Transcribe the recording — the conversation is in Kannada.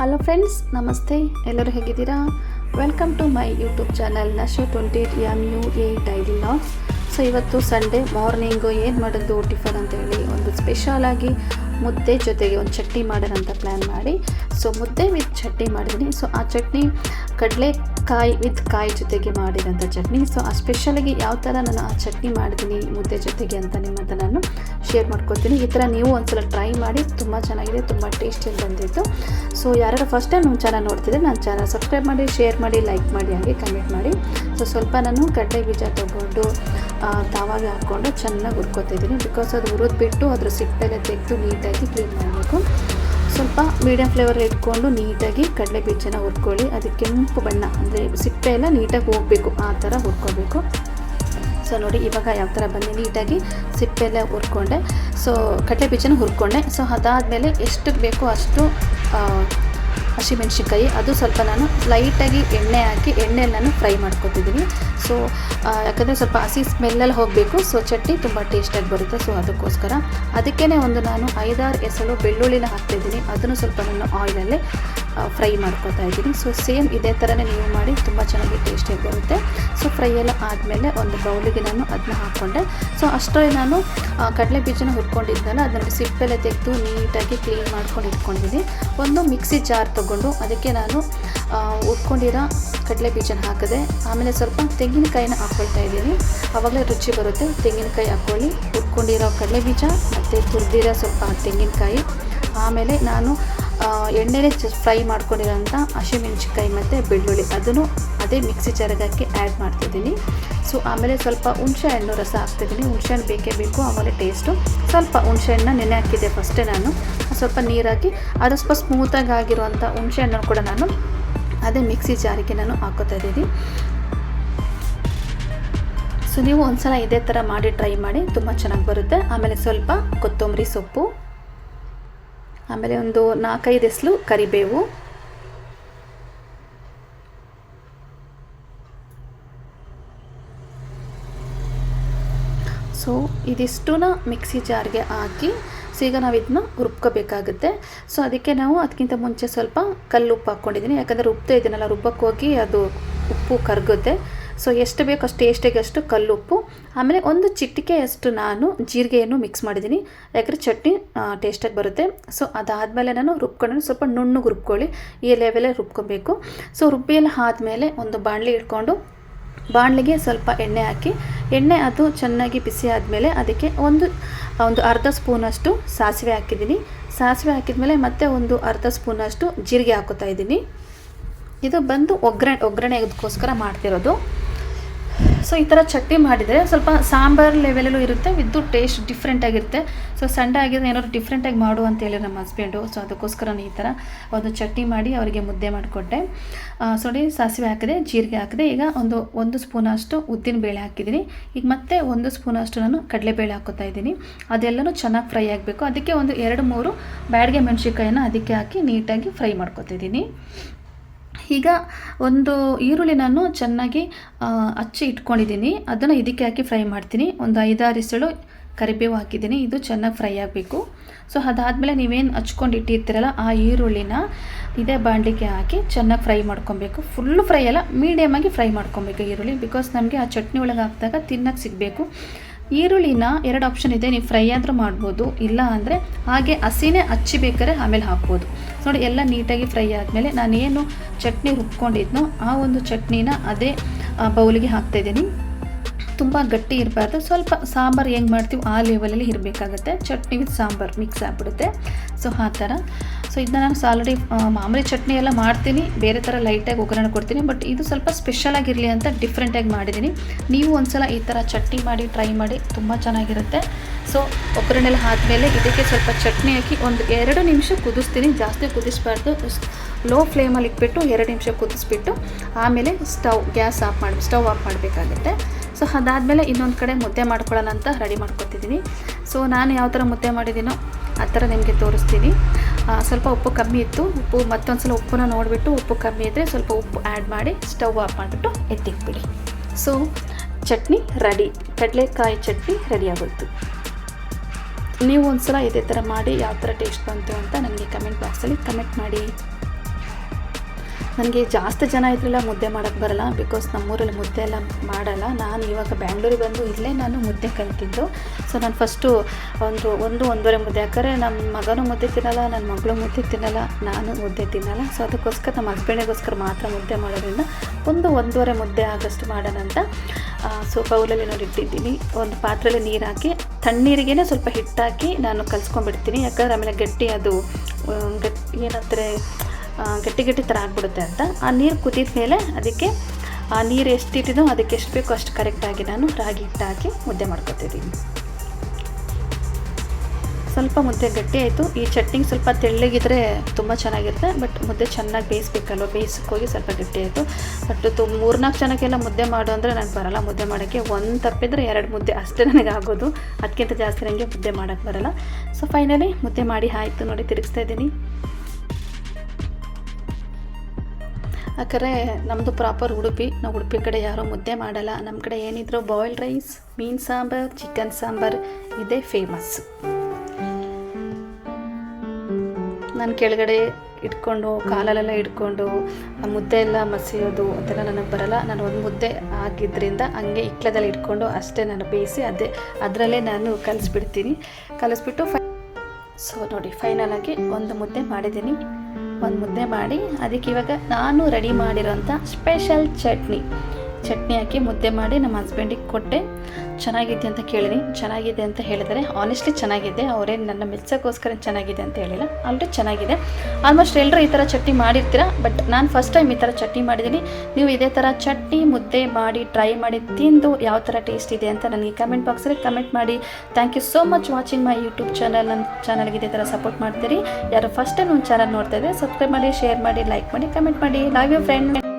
ಹಲೋ ಫ್ರೆಂಡ್ಸ್ ನಮಸ್ತೆ. ಎಲ್ಲರೂ ಹೇಗಿದ್ದೀರಾ? Welcome to my YouTube channel ನಶು twenty eight M U A daily vlogs so ಇವತ್ತು ಸಂಡೇ ಮಾರ್ನಿಂಗು ಏನು ಮಾಡೋದು ಟಿಫನ್ ಅಂತೇಳಿ ಒಂದು ಸ್ಪೆಷಲಾಗಿ ಮುದ್ದೆ ಜೊತೆಗೆ ಒಂದು ಚಟ್ನಿ ಮಾಡೋಣ ಅಂತ ಪ್ಲ್ಯಾನ್ ಮಾಡಿ. ಸೊ ಮುದ್ದೆ ವಿತ್ ಚಟ್ನಿ ಮಾಡಿದ್ದೀನಿ. ಸೊ ಆ ಚಟ್ನಿ ಕಡಲೆಕಾಯಿ ವಿತ್ ಕಾಯಿ ಜೊತೆಗೆ ಮಾಡಿದಂಥ ಚಟ್ನಿ. ಸೊ ಆ ಸ್ಪೆಷಲಾಗಿ ಯಾವ ಥರ ನಾನು ಆ ಚಟ್ನಿ ಮಾಡಿದ್ದೀನಿ ಮುದ್ದೆ ಜೊತೆಗೆ ಅಂತ ನಿಮ್ಮ ಹತ್ರ ನಾನು ಶೇರ್ ಮಾಡ್ಕೊತೀನಿ. ಈ ಥರ ನೀವು ಒಂದ್ಸಲ ಟ್ರೈ ಮಾಡಿ, ತುಂಬ ಚೆನ್ನಾಗಿದೆ, ತುಂಬ ಟೇಸ್ಟಿಯಾಗಿ ಬಂದಿತ್ತು ಸೊ ಯಾರು ಫಸ್ಟ್ ಟೈಮ್ ನಮ್ಮ ಚಾನಲ್ ನೋಡ್ತಿದ್ರೆ ನನ್ನ ಚಾನಲ್ ಸಬ್ಸ್ಕ್ರೈಬ್ ಮಾಡಿ ಶೇರ್ ಮಾಡಿ ಲೈಕ್ ಮಾಡಿ, ಹಾಗೆ ಕಮೆಂಟ್ ಮಾಡಿ. ಸೊ ಸ್ವಲ್ಪ ನಾನು ಕಡಲೆ ಬೀಜ ತೊಗೊಂಡು ತಾವಾಗಿ ಹಾಕ್ಕೊಂಡು ಚೆನ್ನಾಗಿ ಹುರ್ಕೊತಿದ್ದೀನಿ ಬಿಕಾಸ್ ಅದು ಹುರಿದ್ಬಿಟ್ಟು ಅದ್ರ ಸಿಪ್ಪೆಲ್ಲ ತೆಗೆದು ನೀಟಾಗಿ ಕ್ಲೀನ್ ಮಾಡಬೇಕು. ಸ್ವಲ್ಪ ಮೀಡಿಯಮ್ ಫ್ಲೇವರ್ ಇಟ್ಕೊಂಡು ನೀಟಾಗಿ ಕಡಲೆ ಬೀಜನ ಹುರ್ಕೊಳ್ಳಿ. ಅದು ಕೆಂಪು ಬಣ್ಣ, ಅಂದರೆ ಸಿಪ್ಪೆ ಎಲ್ಲ ನೀಟಾಗಿ ಹೋಗಬೇಕು ಆ ಥರ ಹುರ್ಕೋಬೇಕು. ಸೊ ನೋಡಿ ಇವಾಗ ಯಾವ ಥರ ಬಂದು ನೀಟಾಗಿ ಸಿಪ್ಪೆ ಎಲ್ಲ ಹುರ್ಕೊಂಡೆ. ಸೊ ಕಡಲೆ ಬೀಜನ ಹುರ್ಕೊಂಡೆ. ಸೊ ಅದಾದಮೇಲೆ ಎಷ್ಟು ಬೇಕೋ ಅಷ್ಟು ಹಸಿಮೆಣ್ಸಿನ್ಕಾಯಿ, ಅದು ಸ್ವಲ್ಪ ನಾನು ಲೈಟಾಗಿ ಎಣ್ಣೆ ಹಾಕಿ ಎಣ್ಣೆಯಲ್ಲಿ ನಾನು ಫ್ರೈ ಮಾಡ್ಕೊತಿದ್ದೀನಿ ಸೊ ಯಾಕಂದರೆ ಸ್ವಲ್ಪ ಹಸಿ ಸ್ಮೆಲ್ಲಲ್ಲಿ ಹೋಗಬೇಕು ಸೊ ಚಟ್ನಿ ತುಂಬ ಟೇಸ್ಟಾಗಿ ಬರುತ್ತೆ ಸೊ ಅದಕ್ಕೋಸ್ಕರ. ಅದಕ್ಕೇ ಒಂದು ನಾನು ಐದಾರು ಎಸಳು ಬೆಳ್ಳುಳ್ಳಿನ ಹಾಕ್ತಿದ್ದೀನಿ ಅದನ್ನು ಸ್ವಲ್ಪ ನಾನು ಆಯಿಲಲ್ಲೇ ಫ್ರೈ ಮಾಡ್ಕೊತಾ ಇದ್ದೀನಿ. ಸೊ ಸೇಮ್ ಇದೇ ಥರನೇ ನೀವು ಮಾಡಿ, ತುಂಬ ಚೆನ್ನಾಗಿ ಟೇಸ್ಟಿಯಾಗಿ ಬರುತ್ತೆ. ಫ್ರೈ ಎಲ್ಲ ಆದಮೇಲೆ ಒಂದು ಬೌಲಿಗೆ ನಾನು ಅದನ್ನ ಹಾಕ್ಕೊಂಡೆ. ಸೊ ಅಷ್ಟೇ ನಾನು ಕಡಲೆ ಬೀಜನ ಹುರ್ಕೊಂಡಿದ್ದಲ್ಲ ಅದನ್ನು ಸಿಪ್ಪೆಲ್ಲ ತೆಗೆದು ನೀಟಾಗಿ ಕ್ಲೀನ್ ಮಾಡ್ಕೊಂಡು ಇಟ್ಕೊಂಡಿದ್ದೀನಿ. ಒಂದು ಮಿಕ್ಸಿ ಜಾರ್ ತೊಗೊಂಡು ಅದಕ್ಕೆ ನಾನು ಉಟ್ಕೊಂಡಿರೋ ಕಡಲೆ ಬೀಜನ ಹಾಕಿದೆ, ಆಮೇಲೆ ಸ್ವಲ್ಪ ತೆಂಗಿನಕಾಯಿನ ಹಾಕ್ಕೊಳ್ತಾ ಇದ್ದೀನಿ. ಆವಾಗಲೇ ರುಚಿ ಬರುತ್ತೆ. ತೆಂಗಿನಕಾಯಿ ಹಾಕ್ಕೊಳ್ಳಿ. ಉಟ್ಕೊಂಡಿರೋ ಕಡಲೆ ಬೀಜ ಮತ್ತು ತುರಿದಿರೋ ಸ್ವಲ್ಪ ತೆಂಗಿನಕಾಯಿ. ಆಮೇಲೆ ನಾನು ಎಣ್ಣೆಲೆ ಫ್ರೈ ಮಾಡ್ಕೊಂಡಿರೋಂಥ ಹಸಿಮೆಣ್ಸಿನ್ಕಾಯಿ ಮತ್ತು ಬೆಳ್ಳುಳ್ಳಿ. ಅದನ್ನು ಅದೇ ಮಿಕ್ಸಿ ಜಾರಕ್ಕೆ ಆ್ಯಡ್ ಮಾಡ್ತಿದ್ದೀನಿ. ಸೊ ಆಮೇಲೆ ಸ್ವಲ್ಪ ಹುಣಸೆಹಣ್ಣು ರಸ ಹಾಕ್ತಿದ್ದೀನಿ. ಹುಣಸೆಹಣ್ಣು ಬೇಕೇ ಬೇಕು, ಆಮೇಲೆ ಟೇಸ್ಟು ಸ್ವಲ್ಪ ಹುಣಸೆಹಣ್ಣು ನೆನೆ ಹಾಕಿದ್ದೆ ಫಸ್ಟೇ ನಾನು. ಸ್ವಲ್ಪ ನೀರಾಕಿ ಅದು ಸ್ವಲ್ಪ ಸ್ಮೂತಾಗಿ ಆಗಿರುವಂಥ ಹುಣಸೆ ಹಣ್ಣನ್ನು ಕೂಡ ನಾನು ಅದೇ ಮಿಕ್ಸಿ ಜಾರಿಗೆ ನಾನು ಹಾಕೋತಾ ಇದ್ದೀನಿ. ಸೊ ನೀವು ಒಂದ್ಸಲ ಇದೇ ಥರ ಮಾಡಿ ಟ್ರೈ ಮಾಡಿ, ತುಂಬ ಚೆನ್ನಾಗಿ ಬರುತ್ತೆ. ಆಮೇಲೆ ಸ್ವಲ್ಪ ಕೊತ್ತಂಬರಿ ಸೊಪ್ಪು, ಆಮೇಲೆ ಒಂದು ನಾಲ್ಕೈದು ಎಸ್ಲು ಕರಿಬೇವು ಸೊ ಇದಿಷ್ಟನ್ನ ಮಿಕ್ಸಿ ಜಾರ್ಗೆ ಹಾಕಿ ಸೊ ಈಗ ನಾವು ಇದನ್ನ ರುಬ್ಕೋಬೇಕಾಗುತ್ತೆ. ಸೊ ಅದಕ್ಕೆ ನಾವು ಅದಕ್ಕಿಂತ ಮುಂಚೆ ಸ್ವಲ್ಪ ಕಲ್ಲು ಉಪ್ಪು ಹಾಕ್ಕೊಂಡಿದ್ದೀನಿ. ಯಾಕಂದರೆ ರುಬ್ತಾ ಇದ್ದೀನಲ್ಲ, ರುಬ್ಬಕ್ಕೆ ಹೋಗಿ ಅದು ಉಪ್ಪು ಕರಗುತ್ತೆ. ಸೊ ಎಷ್ಟು ಬೇಕು ಅಷ್ಟು ಟೇಸ್ಟಿಗೆ ಅಷ್ಟು ಕಲ್ಲುಪ್ಪು. ಆಮೇಲೆ ಒಂದು ಚಿಟಿಕೆಯಷ್ಟು ನಾನು ಜೀರಿಗೆಯನ್ನು ಮಿಕ್ಸ್ ಮಾಡಿದ್ದೀನಿ. ಯಾಕಂದರೆ ಚಟ್ನಿ ಟೇಸ್ಟಾಗಿ ಬರುತ್ತೆ. ಸೊ ಅದಾದಮೇಲೆ ನಾನು ರುಬ್ಕೊಂಡು ಸ್ವಲ್ಪ ನುಣ್ಣಗೆ ರುಬ್ಕೊಳ್ಳಿ. ಈ ಲೆವೆಲೇ ರುಬ್ಕೊಬೇಕು. ಸೊ ರುಬ್ಬಿಯೆಲ್ಲ ಆದಮೇಲೆ ಒಂದು ಬಾಣಲಿ ಇಟ್ಕೊಂಡು ಬಾಣಲಿಗೆ ಸ್ವಲ್ಪ ಎಣ್ಣೆ ಹಾಕಿ, ಎಣ್ಣೆ ಅದು ಚೆನ್ನಾಗಿ ಬಿಸಿ ಆದಮೇಲೆ ಅದಕ್ಕೆ ಒಂದು ಒಂದು ಅರ್ಧ ಸ್ಪೂನಷ್ಟು ಸಾಸಿವೆ ಹಾಕಿದ್ದೀನಿ. ಸಾಸಿವೆ ಹಾಕಿದ್ಮೇಲೆ ಮತ್ತೆ ಒಂದು ಅರ್ಧ ಸ್ಪೂನಷ್ಟು ಜೀರಿಗೆ ಹಾಕೋತಾ ಇದ್ದೀನಿ. ಇದು ಬಂದು ಒಗ್ಗರಣೆ, ಒಗ್ಗರಣೆಗೋಸ್ಕರ ಮಾಡ್ತಿರೋದು. ಸೊ ಈ ಥರ ಚಟ್ನಿ ಮಾಡಿದರೆ ಸ್ವಲ್ಪ ಸಾಂಬಾರು ಲೆವೆಲಲ್ಲೂ ಇರುತ್ತೆ ವಿದ್ದು ಟೇಸ್ಟ್ ಡಿಫ್ರೆಂಟಾಗಿರುತ್ತೆ ಸೊ ಸಂಡೆ ಆಗಿದ್ರೆ ಏನಾದ್ರು ಡಿಫ್ರೆಂಟಾಗಿ ಮಾಡು ಅಂತ ಹೇಳಿ ನಮ್ಮ ಹಸ್ಬೆಂಡು ಸೊ ಅದಕ್ಕೋಸ್ಕರ ನಾನು ಈ ಥರ ಒಂದು ಚಟ್ನಿ ಮಾಡಿ ಅವರಿಗೆ ಮುದ್ದೆ ಮಾಡಿಕೊಟ್ಟೆ. ಸೊಡಿ ಸಾಸಿವೆ ಹಾಕಿದೆ, ಜೀರಿಗೆ ಹಾಕಿದೆ. ಈಗ ಒಂದು ಒಂದು ಸ್ಪೂನಷ್ಟು ಉದ್ದಿನ ಬೇಳೆ ಹಾಕಿದ್ದೀನಿ. ಈಗ ಮತ್ತೆ ಒಂದು ಸ್ಪೂನಷ್ಟು ನಾನು ಕಡಲೆಬೇಳೆ ಹಾಕೋತಾ ಇದ್ದೀನಿ. ಅದೆಲ್ಲನೂ ಚೆನ್ನಾಗಿ ಫ್ರೈ ಆಗಬೇಕು. ಅದಕ್ಕೆ ಒಂದು ಎರಡು, ಮೂರು ಬ್ಯಾಡಿಗೆ ಮೆಣಸಿನ್ಕಾಯಿನ ಅದಕ್ಕೆ ಹಾಕಿ ನೀಟಾಗಿ ಫ್ರೈ ಮಾಡ್ಕೊತಿದ್ದೀನಿ ಈಗ ಒಂದು ಈರುಳ್ಳಿ ನಾನು ಚೆನ್ನಾಗಿ ಹಚ್ಚಿ ಇಟ್ಕೊಂಡಿದ್ದೀನಿ. ಅದನ್ನು ಇದಕ್ಕೆ ಹಾಕಿ ಫ್ರೈ ಮಾಡ್ತೀನಿ. ಒಂದು ಐದಾರು ಇಸಳು ಕರಿಬೇವು ಹಾಕಿದ್ದೀನಿ. ಇದು ಚೆನ್ನಾಗಿ ಫ್ರೈ ಆಗಬೇಕು. ಸೊ, ಅದಾದಮೇಲೆ ನೀವೇನು ಹಚ್ಕೊಂಡು ಇಟ್ಟಿರ್ತೀರಲ್ಲ, ಆ ಈರುಳ್ಳಿನ ಇದೇ ಬಾಂಡಿಗೆ ಹಾಕಿ ಚೆನ್ನಾಗಿ ಫ್ರೈ ಮಾಡ್ಕೊಬೇಕು. ಫುಲ್ಲು ಫ್ರೈ ಅಲ್ಲ ಮೀಡಿಯಮಾಗಿ ಫ್ರೈ ಮಾಡ್ಕೊಬೇಕು ಈರುಳ್ಳಿ ಬಿಕಾಸ್ ನಮಗೆ ಆ ಚಟ್ನಿ ಒಳಗೆ ಹಾಕಿದಾಗ ತಿನ್ನಕ್ಕೆ ಸಿಗಬೇಕು. ಈರುಳ್ಳಿನ ಎರಡು ಆಪ್ಷನ್ ಇದೆ, ನೀವು ಫ್ರೈ ಆದರೂ ಮಾಡ್ಬೋದು, ಇಲ್ಲ ಅಂದರೆ ಹಾಗೆ ಹಸಿನೇ ಹಚ್ಚಿಬೇಕಾದ್ರೆ ಆಮೇಲೆ ಹಾಕ್ಬೋದು. ನೋಡಿ, ಎಲ್ಲ ನೀಟಾಗಿ ಫ್ರೈ ಆದಮೇಲೆ ನಾನೇನು ಚಟ್ನಿ ರುಬ್ಕೊಂಡಿದ್ನೋ ಆ ಒಂದು ಚಟ್ನಿನ ಅದೇ ಬೌಲಿಗೆ ಹಾಕ್ತಾಯಿದ್ದೀನಿ ತುಂಬ ಗಟ್ಟಿ ಇರಬಾರ್ದು. ಸ್ವಲ್ಪ ಸಾಂಬಾರು ಹೆಂಗೆ ಮಾಡ್ತೀವಿ ಆ ಲೆವೆಲಲ್ಲಿ ಇರಬೇಕಾಗುತ್ತೆ. ಚಟ್ನಿ ವಿತ್ ಸಾಂಬಾರು ಮಿಕ್ಸ್ ಆಗಿಬಿಡುತ್ತೆ. ಸೊ ಆ ಥರ. ಸೊ ಇದನ್ನ ನಾನು ಆಲ್ರೆಡಿ ಮಾಮೂಲಿ ಚಟ್ನಿ ಎಲ್ಲ ಮಾಡ್ತೀನಿ. ಬೇರೆ ಥರ ಲೈಟಾಗಿ ಒಗ್ಗರಣೆ ಕೊಡ್ತೀನಿ. ಬಟ್ ಇದು ಸ್ವಲ್ಪ ಸ್ಪೆಷಲಾಗಿರಲಿ ಅಂತ ಡಿಫ್ರೆಂಟಾಗಿ ಮಾಡಿದ್ದೀನಿ ನೀವು ಒಂದ್ಸಲ ಈ ಥರ ಚಟ್ನಿ ಮಾಡಿ ಟ್ರೈ ಮಾಡಿ, ತುಂಬ ಚೆನ್ನಾಗಿರುತ್ತೆ. ಸೊ ಒಗ್ಗರಣೆಲ್ಲ ಆದಮೇಲೆ ಇದಕ್ಕೆ ಸ್ವಲ್ಪ ಚಟ್ನಿ ಹಾಕಿ ಒಂದು ಎರಡು ನಿಮಿಷ ಕುದಿಸ್ತೀನಿ. ಜಾಸ್ತಿ ಕುದಿಸ್ಬಾರ್ದು. ಲೋ ಫ್ಲೇಮಲ್ಲಿ ಇಟ್ಬಿಟ್ಟು ಎರಡು ನಿಮಿಷ ಕುದಿಸ್ಬಿಟ್ಟು ಆಮೇಲೆ ಸ್ಟವ್ ಗ್ಯಾಸ್ ಆಫ್ ಮಾಡಿ ಸ್ಟವ್ ಆಫ್ ಮಾಡಬೇಕಾಗುತ್ತೆ. ಸೊ ಅದಾದಮೇಲೆ ಇನ್ನೊಂದು ಕಡೆ ಮುದ್ದೆ ಮಾಡ್ಕೊಳ್ಳೋಣ ಅಂತ ರೆಡಿ ಮಾಡ್ಕೊತಿದ್ದೀನಿ ಸೊ ನಾನು ಯಾವ ಥರ ಮುದ್ದೆ ಮಾಡಿದ್ದೀನೋ ಆ ಥರ ನಿಮಗೆ ತೋರಿಸ್ತೀನಿ. ಸ್ವಲ್ಪ ಉಪ್ಪು ಕಮ್ಮಿ ಇತ್ತು. ಉಪ್ಪು ಮತ್ತೊಂದು ಸಲ ಉಪ್ಪನ್ನ ನೋಡಿಬಿಟ್ಟು ಉಪ್ಪು ಕಮ್ಮಿ ಇದ್ದರೆ ಸ್ವಲ್ಪ ಉಪ್ಪು ಆ್ಯಡ್ ಮಾಡಿ ಸ್ಟವ್ ಆಫ್ ಮಾಡಿಬಿಟ್ಟು ಎತ್ತಿಕ್ಬಿಡಿ ಸೊ ಚಟ್ನಿ ರೆಡಿ ಕಡಲೆಕಾಯಿ ಚಟ್ನಿ ರೆಡಿ ಆಗೋಯ್ತು. ನೀವು ಒಂದು ಸಲ ಇದೇ ಥರ ಮಾಡಿ ಯಾವ ಥರ ಟೇಸ್ಟ್ ಬಂತು ಅಂತ ನನಗೆ ಕಮೆಂಟ್ ಬಾಕ್ಸಲ್ಲಿ ಕಮೆಂಟ್ ಮಾಡಿ. ನನಗೆ ಜಾಸ್ತಿ ಜನ ಇದ್ರಲ್ಲ ಮುದ್ದೆ ಮಾಡೋಕ್ಕೆ ಬರಲ್ಲ ಬಿಕಾಸ್ ನಮ್ಮೂರಲ್ಲಿ ಮುದ್ದೆ ಎಲ್ಲ ಮಾಡಲ್ಲ. ನಾನು ಇವಾಗ ಬ್ಯಾಂಗ್ಳೂರಿಗೆ ಬಂದು ಇಲ್ಲೇ ನಾನು ಮುದ್ದೆ ಕಲಿತಿದ್ದು. ಸೊ ನಾನು ಫಸ್ಟು ಒಂದು ಒಂದು, ಒಂದೂವರೆ ಮುದ್ದೆ. ಯಾಕಂದರೆ ನಮ್ಮ ಮಗನೂ ಮುದ್ದೆ ತಿನ್ನಲ್ಲ ನನ್ನ ಮಗಳು ಮುದ್ದೆ ತಿನ್ನಲ್ಲ, ನಾನು ಮುದ್ದೆ ತಿನ್ನಲ್ಲ. ಸೊ ಅದಕ್ಕೋಸ್ಕರ ನಮ್ಮ ಹಸ್ಬೆಂಡಿಗೋಸ್ಕರ ಮಾತ್ರ ಮುದ್ದೆ ಮಾಡೋದ್ರಿಂದ ಒಂದು ಒಂದೂವರೆ ಮುದ್ದೆ ಆಗೋಷ್ಟು ಮಾಡೋಣ ಅಂತ. ಸೊ ಬೌಲಲ್ಲಿ ನೋಡಿ ಇಟ್ಟಿದ್ದೀನಿ. ಒಂದು ಪಾತ್ರೆಯಲ್ಲಿ ನೀರು ಹಾಕಿ ತಣ್ಣೀರಿಗೇ ಸ್ವಲ್ಪ ಹಿಟ್ಟಾಕಿ ನಾನು ಕಲಿಸ್ಕೊಂಡ್ಬಿಡ್ತೀನಿ. ಯಾಕಂದ್ರೆ ಆಮೇಲೆ ಗಟ್ಟಿ ಅದು ಗಟ್ಟಿ ಗಟ್ ಏನಂತಾರೆ ಗಟ್ಟಿ ಗಟ್ಟಿ ಥರ ಆಗಿಬಿಡುತ್ತೆ ಅಂತ. ಆ ನೀರು ಕುದಿದ ಮೇಲೆ ಅದಕ್ಕೆ ಆ ನೀರು ಎಷ್ಟು ಇಟ್ಟಿದೋ ಅದಕ್ಕೆ ಎಷ್ಟು ಬೇಕೋ ಅಷ್ಟು ಕರೆಕ್ಟಾಗಿ ನಾನು ರಾಗಿ ಹಿಟ್ಟು ಹಾಕಿ ಮುದ್ದೆ ಮಾಡ್ಕೋತಿದ್ದೀನಿ. ಸ್ವಲ್ಪ ಮುದ್ದೆ ಗಟ್ಟಿ ಆಯಿತು. ಈ ಚಟ್ನಿಗೆ ಸ್ವಲ್ಪ ತೆಳ್ಳಗಿದ್ರೆ ತುಂಬ ಚೆನ್ನಾಗಿರುತ್ತೆ, ಬಟ್ ಮುದ್ದೆ ಚೆನ್ನಾಗಿ ಬೇಯಿಸ್ಬೇಕಲ್ವ? ಹೋಗಿ ಸ್ವಲ್ಪ ಗಟ್ಟಿ ಆಯಿತು. ಬಟ್ ತು ಮೂರ್ನಾಲ್ಕು ಜನಕ್ಕೆಲ್ಲ ಮುದ್ದೆ ಮಾಡು ಅಂದರೆ ನನಗೆ ಬರಲ್ಲ. ಮುದ್ದೆ ಮಾಡೋಕ್ಕೆ ಒಂದು ತಪ್ಪಿದ್ರೆ ಎರಡು ಮುದ್ದೆ ಅಷ್ಟೇ ನನಗೆ ಆಗೋದು. ಅದಕ್ಕಿಂತ ಜಾಸ್ತಿ ನನಗೆ ಮುದ್ದೆ ಮಾಡೋಕ್ಕೆ ಬರಲ್ಲ. ಸೊ ಫೈನಲಿ ಮುದ್ದೆ ಮಾಡಿ ಆಯಿತು ನೋಡಿ ತಿರುಗಿಸ್ತಾ ಇದ್ದೀನಿ. ಯಾಕಂದರೆ ನಮ್ಮದು ಪ್ರಾಪರ್ ಉಡುಪಿ, ನಾವು ಉಡುಪಿ ಕಡೆ ಯಾರೂ ಮುದ್ದೆ ಮಾಡಲ್ಲ. ನಮ್ಮ ಕಡೆ ಏನಿದ್ರು ಬಾಯ್ಲ್ಡ್ ರೈಸ್ ಮೀನು ಸಾಂಬಾರು ಚಿಕನ್ ಸಾಂಬಾರು ಇದೇ ಫೇಮಸ್ ನಾನು ಕೆಳಗಡೆ ಇಟ್ಕೊಂಡು, ಕಾಲಲ್ಲೆಲ್ಲ ಇಟ್ಕೊಂಡು, ಆ ಮುದ್ದೆ ಎಲ್ಲ ಮಸಿಯೋದು ಅದೆಲ್ಲ ನನಗೆ ಬರಲ್ಲ. ನಾನು ಒಂದು ಮುದ್ದೆ ಆಗಿದ್ದರಿಂದ ಹಂಗೆ ಇಕ್ಲದಲ್ಲಿ ಇಟ್ಕೊಂಡು ಅಷ್ಟೇ ನಾನು ಬೇಯಿಸಿ ಅದೇ, ಅದರಲ್ಲೇ ನಾನು ಕಲಿಸ್ಬಿಡ್ತೀನಿ. ಕಲಿಸ್ಬಿಟ್ಟು ಫೈ ಸೊ ನೋಡಿ ಫೈನಲ್ ಆಗಿ ಒಂದು ಮುದ್ದೆ ಮಾಡಿದ್ದೀನಿ. ಒಂದು ಮುದ್ದೆ ಮಾಡಿ ಅದಕ್ಕೆ ಇವಾಗ ನಾನು ರೆಡಿ ಮಾಡಿರೋಂಥ ಸ್ಪೆಷಲ್ ಚಟ್ನಿ. ಚಟ್ನಿ ಹಾಕಿ ಮುದ್ದೆ ಮಾಡಿ ನಮ್ಮ ಹಸ್ಬೆಂಡಿಗೆ ಕೊಟ್ಟೆ. ಚೆನ್ನಾಗಿದೆ ಅಂತ ಕೇಳಿದೆ ಚೆನ್ನಾಗಿದೆ ಅಂತ ಹೇಳಿದರೆ ಆನೆಸ್ಟ್ಲಿ ಚೆನ್ನಾಗಿದೆ. ಅವರೇನು ನನ್ನ ಮೆಚ್ಚೋಕ್ಕೋಸ್ಕರ ಚೆನ್ನಾಗಿದೆ ಅಂತ ಹೇಳಿಲ್ಲ. ಆಲ್ರೆಡಿ ಚೆನ್ನಾಗಿದೆ. ಆಲ್ಮೋಸ್ಟ್ ಎಲ್ಲರೂ ಈ ಥರ ಚಟ್ನಿ ಮಾಡಿರ್ತೀರ? ಬಟ್ ನಾನು ಫಸ್ಟ್ ಟೈಮ್ ಈ ಥರ ಚಟ್ನಿ ಮಾಡಿದ್ದೀನಿ. ನೀವು ಇದೇ ಥರ ಚಟ್ನಿ, ಮುದ್ದೆ ಮಾಡಿ ಟ್ರೈ ಮಾಡಿ, ತಿಂದು ಯಾವ ಥರ ಟೇಸ್ಟ್ ಇದೆ ಅಂತ ನನಗೆ ಕಮೆಂಟ್ ಬಾಕ್ಸಲ್ಲಿ ಕಮೆಂಟ್ ಮಾಡಿ. Thank you so much watching my YouTube channel ನನ್ನ ಚಾನಲ್ಗೆ ಇದೇ ಥರ ಸಪೋರ್ಟ್ ಮಾಡ್ತೀರಿ. ಯಾರು ಫಸ್ಟ್ ಟೈಮ್ ಒಂದು ಚಾನಲ್ ನೋಡ್ತಾ ಇದ್ದರೆ ಸಬ್ಸ್ಕ್ರೈಬ್ ಮಾಡಿ ಶೇರ್ ಮಾಡಿ ಲೈಕ್ ಮಾಡಿ ಕಮೆಂಟ್ ಮಾಡಿ. Love you friend